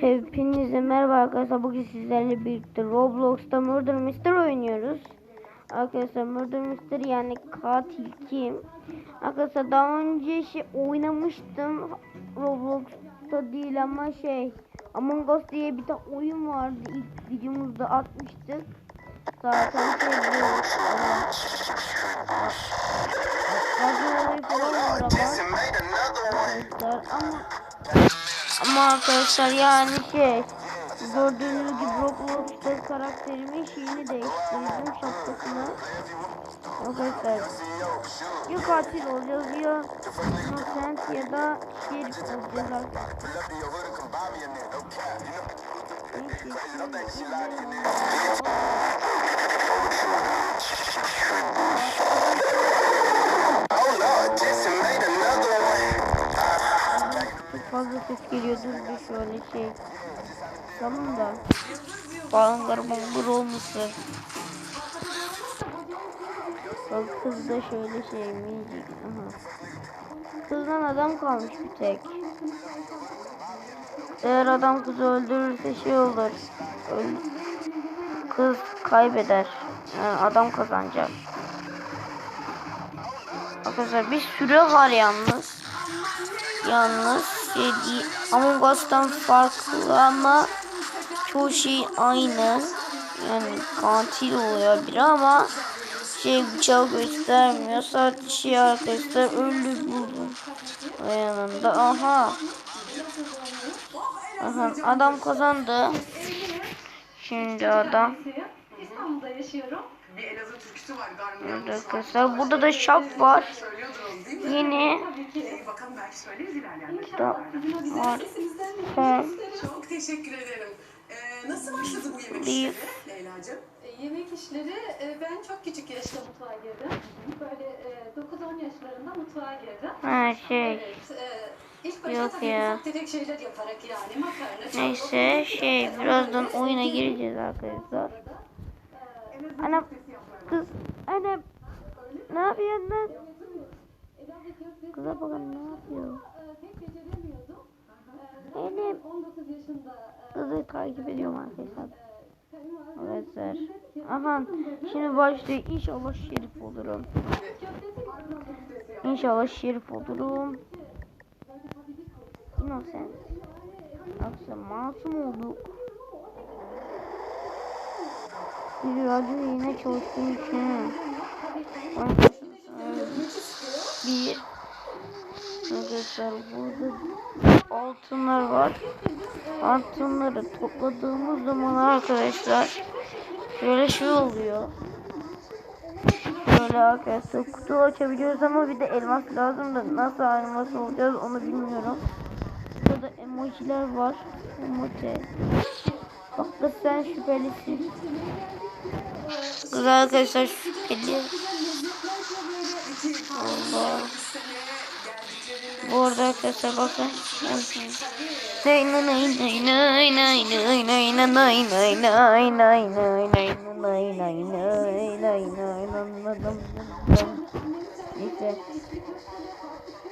Hepinize merhaba arkadaşlar. Bugün sizlerle birlikte Roblox'ta Murder Mystery oynuyoruz. Arkadaşlar Murder Mystery yani katil kim? Arkadaşlar daha önce şey oynamıştım. Roblox'ta değil ama şey Among Us diye bir tane oyun vardı. İlk videomuzda atmıştık. Zaten şey. Bazı olayı ama arkadaşlar yani şey gördüğünüz gibi Roblox'ta karakterimin şeyini değiştirdim şapkasını. Arkadaşlar ya katil olacağız. Ya innocent ya da şerif olacağız arkadaşlar Let me fazla ses geliyor dur bir şöyle şey. Tamam da. Bağımlar mağdur olmasın Bak kız da şöyle şey minicik. Aha. Kızdan adam kalmış bir tek. Eğer adam kızı öldürürse şey olur. Kız kaybeder. Yani adam kazanacak. Arkadaşlar bir süre var yalnız. Yalnız değil, Among Us'tan farklı ama çoğu şey aynı. Yani katil oluyor biri ama şey bıçağı göstermiyor. Sadece şey arkadaşlar ölü buldum. Ve yanında aha. Aha adam kazandı. Şimdi adam. İstanbul'da yaşıyorum. Bir Elazığ türküsü var burada da şap var. Yeni var. Tamam. Çok teşekkür ederim. Ee, nasıl başladı bu yemek işleri Leyla'cığım? E, Yemek işleri e, ben çok küçük yaşta mutfağa girdim. Böyle e, 9-10 yaşlarında mutfağa girdim. Ha şey. Evet. e, İlk başta Yok ya. ufak şeyler yaparak yani makarna, çorba Neyse şey yaparak birazdan oyuna gireceğiz arkadaşlar. e, Anam kız anam ne yapıyorsun lan? Kıza bakın ne yapıyor? Benim 19 yaşında kızı takip ediyorum arkadaşlar. Arkadaşlar. Aha şimdi başlıyor. İnşallah şerif olurum. İnşallah şerif olurum. Innocent. Yoksa masum olduk. Bir yine çalıştığım için. Bir. Arkadaşlar burada altınlar var. Altınları topladığımız zaman arkadaşlar şöyle şey oluyor. Böyle arkadaşlar kutu açabiliyoruz ama bir de elmas lazım da nasıl elmas olacağız onu bilmiyorum. Burada emojiler var. Emoji. Bak kız sen şüphelisin. Kız arkadaşlar şüpheli. Allah. Bu arada arkadaşlar bakın. İşte.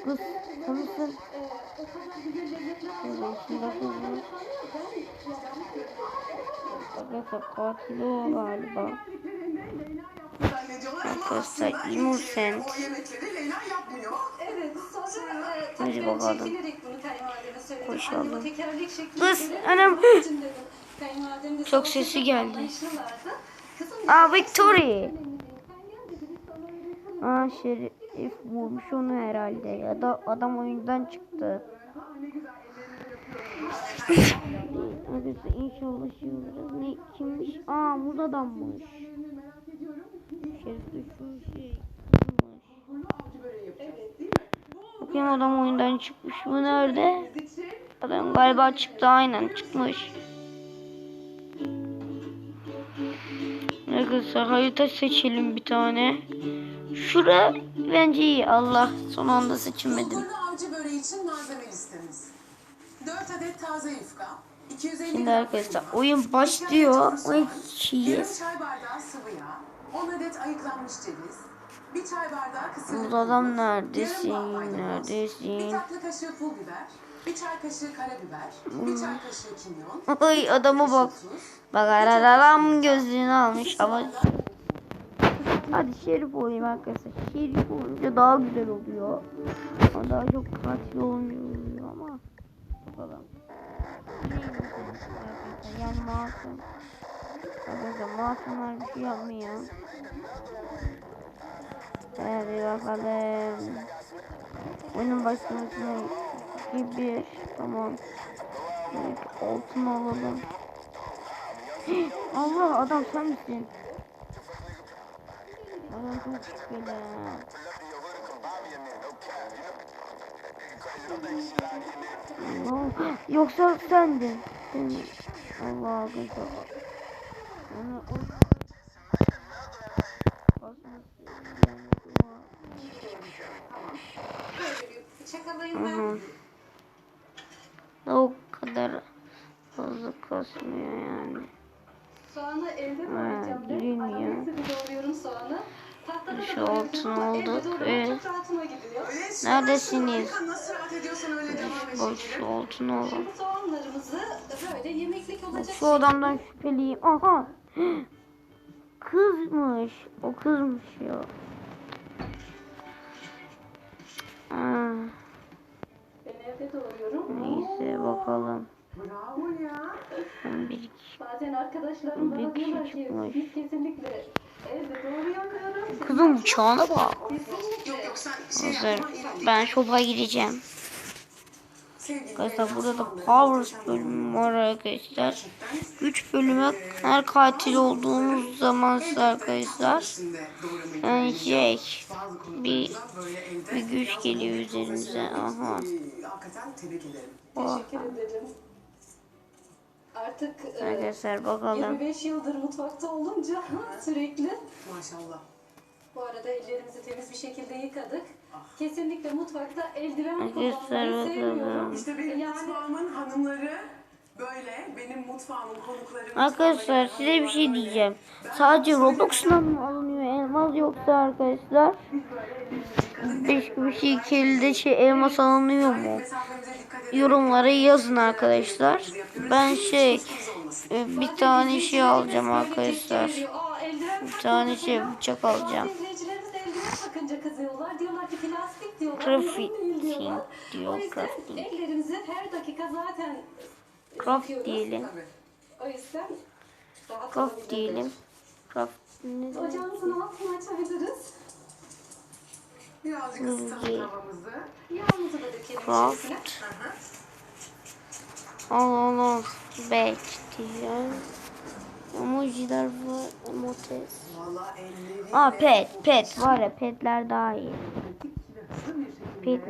Kız, tanısın. Arkadaşlar katil o galiba. Arkadaşlar Innocent. Hadi bakalım. Koşalım. Kız anam. Çok sesi geldi. Aa Victory. Aa Şerif vurmuş onu herhalde. Ya da adam oyundan çıktı. Arkadaşlar inşallah şimdi ne kimmiş? Aa muz adammış. Şu şey kızmış. Bakayım adam oyundan çıkmış. Bu nerede? Adam galiba çıktı aynen çıkmış. Arkadaşlar harita seçelim bir tane. Şura bence iyi. Allah son anda seçemedim. Okulda avcı böreği için malzeme listemiz. 4 adet taze yufka. 250 Şimdi arkadaşlar oyun başlıyor. Oy Yarım cheese. çay bardağı sıvı yağ, 10 adet ayıklanmış ceviz, bir çay bardağı kısırlık Bu adam neredesin? Neredesin? Bir tatlı kaşığı pul biber, Bir çay kaşığı karabiber, bir çay kaşığı kimyon, Ay adama bak. Bak araram gözlüğünü almış ama Hadi şerif olayım arkadaşlar. Şerif olunca daha güzel oluyor. Ama daha çok katil olunca oluyor ama bakalım. Yani masum. Arkadaşlar masumlar bir şey yapmıyor. Hadi bakalım. Oyunun başlamasına gibi tamam. Evet, altın alalım. Allah adam sen misin? Adam çok şüpheli. Allah, Yoksa sendin. Sen, Allah akıllı. Onu o ben. O kadar fazla kasmıyor yani. Soğanı elde doğrayacağım ben. bilmiyorum. Doğruyorum soğanı. Tahtada da Şu altın ama oldu. elde doğramak Evet. çok rahatıma gidiyor. Öyle Neredesiniz? şu altın olacak Şu adamdan şüpheliyim. Aha. Kızmış. O kızmış ya. Aa, Ben evde doğruyorum. neyse bakalım. Bravo ya. 11 kişi. Bazen arkadaşlarım Bir bana diyorlar ki biz kesinlikle evde doğrayamıyoruz. Kızım uçağına bak. Yok Kesinlikle. yok sen şey Hazır. yapma. ileride. Ben şopa gideceğim. Arkadaşlar burada da Powers bölümü var arkadaşlar. 3 bölüme her katil olduğumuz zaman arkadaşlar yani şey bir- bir güç geliyor profesyonellik, Aha. Hakikaten tebrik ederim. Teşekkür ederim. Artık e, arkadaşlar bakalım. 25 yıldır mutfakta olunca sürekli Maşallah. bu arada ellerimizi temiz bir şekilde yıkadık. Kesinlikle mutfakta eldiven kullanmayı sevmiyorum. İşte benim Yani mutfağımın hanımları böyle, benim mutfağımın konukları Arkadaşlar size bir şey diyeceğim. Sadece Roblox'tan mı alınıyor elmas yoksa arkadaşlar başka bir şey kilde şey elmas alınıyor mu? Yorumlara yazın arkadaşlar. Ben şey e, bir tane şey alacağım arkadaşlar. Bir tane şey bıçak alacağım. Takınca kızıyorlar. Diyorlar ki plastik diyorlar. Değil diyorlar. diyor, O yüzden ellerimizi her dakika zaten Craft yıkıyoruz. diyelim. O yüzden olabilirler. diyelim. Craft ne demek? Ocağımızın altını açabiliriz. Birazcık ısıtalım iyi. tavamızı. Yağımızı da dökelim Craft. içerisine. Al. Bekleyin. Emojiler var. Emotes. Aa pet. Pet var ya petler daha iyi. Pet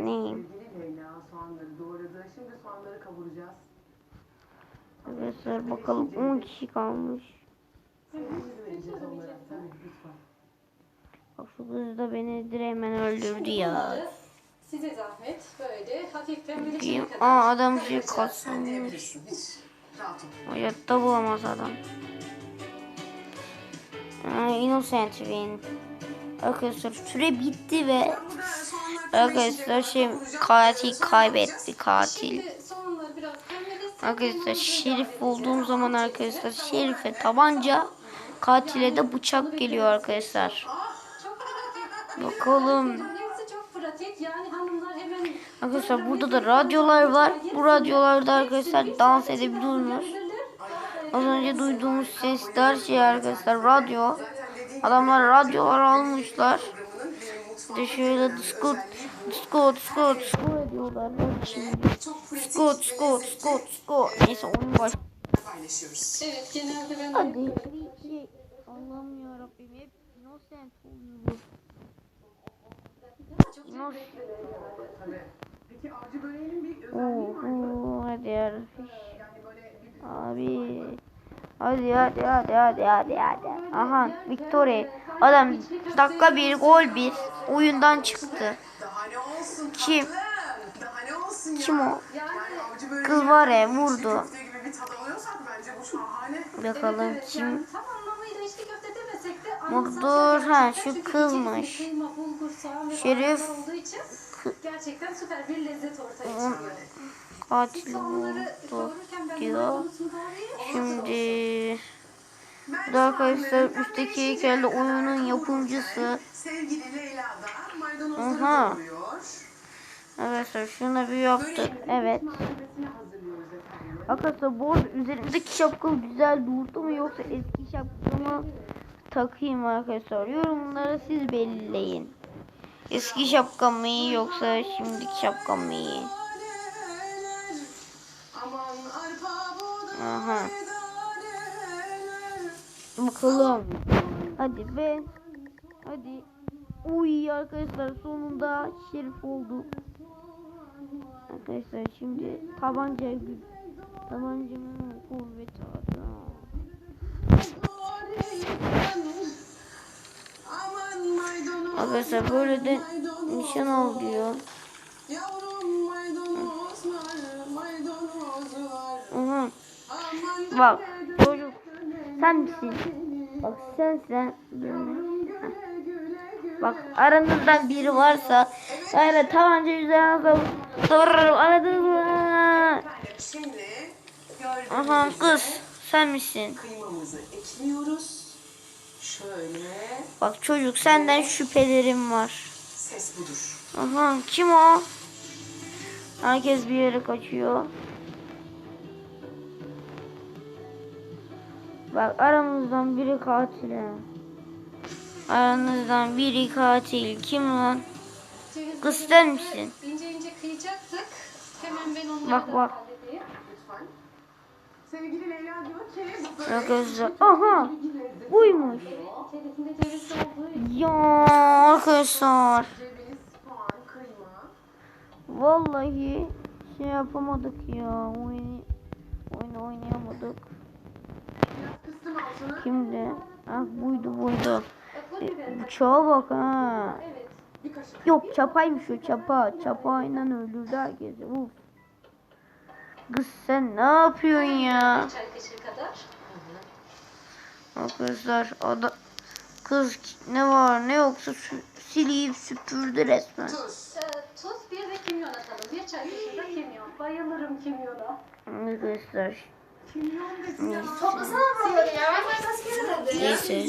kavuracağız. Arkadaşlar bakalım 10 kişi kalmış. Bak şu kız da beni diremen öldürdü ya. Size zahmet böyle hafif pembeleşene Diyeyim. kadar. Aa adam bir şey ol. Hayatta bulamaz adam. İnnocent win. Arkadaşlar süre bitti ve arkadaşlar şey kavuracağım. katil kaybetti katil. Şimdi. Arkadaşlar şerif olduğum zaman arkadaşlar şerife tabanca katile de bıçak geliyor arkadaşlar. Bakalım. Arkadaşlar burada da radyolar var. Bu radyolarda arkadaşlar dans edebiliyorsunuz. Az önce duyduğumuz sesler şey arkadaşlar radyo. Adamlar radyolar almışlar. De şöyle disco disco disco disco ediyorlar. Bak şimdi. Disco disco disco disco. Neyse oyun baş. Evet genelde ben Hadi. Allah'ım yarabbim hep innocent oluyoruz. Innocent. Peki avcı böreğinin bir özelliği var mı? oo, hadi ya. Abi. Hadi hadi hadi hadi hadi hadi. Aha Victoria. Adam dakika bir gol bir oyundan çıktı. daha ne olsun Kim? Kim o? Kız var ya vurdu. Bakalım kim? anımsatacak ha, şu kızmış. Şerif. gerçekten süper bir lezzet ortaya çıkıyor. Katil ben diyor. Şimdi da arkadaşlar üstteki heykelde oyunun yapımcısı. Aha. Arkadaşlar şunu bir yaptık. Evet. Arkadaşlar bu arada üzerindeki şapka güzel durdu mu yoksa eski şapkamı takayım arkadaşlar. Yorumlara siz belirleyin. Eski şapkam mı iyi yoksa şimdiki şapkam mı iyi? Aha. Bakalım. Hadi be. Hadi. Uy arkadaşlar sonunda şerif oldu. Arkadaşlar şimdi tabanca tabancamın kuvveti maydanoz. Arkadaşlar böyle de nişan al diyor. Bak çocuk sen misin? Bak sen sen. Bak aranızdan biri varsa yani tabanca üzerine savururum aradınız mı? Aha kız sen misin? kıymamızı ekliyoruz. Şöyle Bak çocuk senden şüphelerim var. ses budur. Aha kim o? Herkes bir yere kaçıyor. Bak aramızdan biri katil. ha. Aranızdan biri katil. Kim lan? Böyle misin? İnce ince kıyacaktık. Hemen ben onları Bak, bak. halledeyim. Sevgili Leyla diyor ki Arkadaşlar aha buymuş. Ya arkadaşlar. Vallahi şey yapamadık ya. Oyunu, oyunu oynayamadık. Kimdi? Ah buydu buydu. E, bıçağa bak ha. Yok çapaymış o çapa. Çapayla öldürdü herkesi. Uf. Kız sen ne yapıyorsun ya? Arkadaşlar ada kız ne var ne yoksa sü- sileyip süpürdü resmen. Tuz. Ee, tuz bir de kimyon atalım. Bir çay kaşığı da kimyon. Bayılırım kimyona. Arkadaşlar Kimyon desin ya. neyse.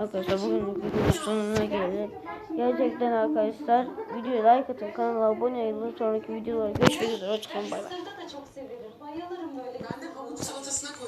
Arkadaşlar bugün videonun sonuna geldik. Gerçekten arkadaşlar videoya like atın kanala abone olun. Sonraki videolarda görüşmek üzere. Hoşçakalın bay bay. Mısırda da çok severim. Bayılırım böyle. Ben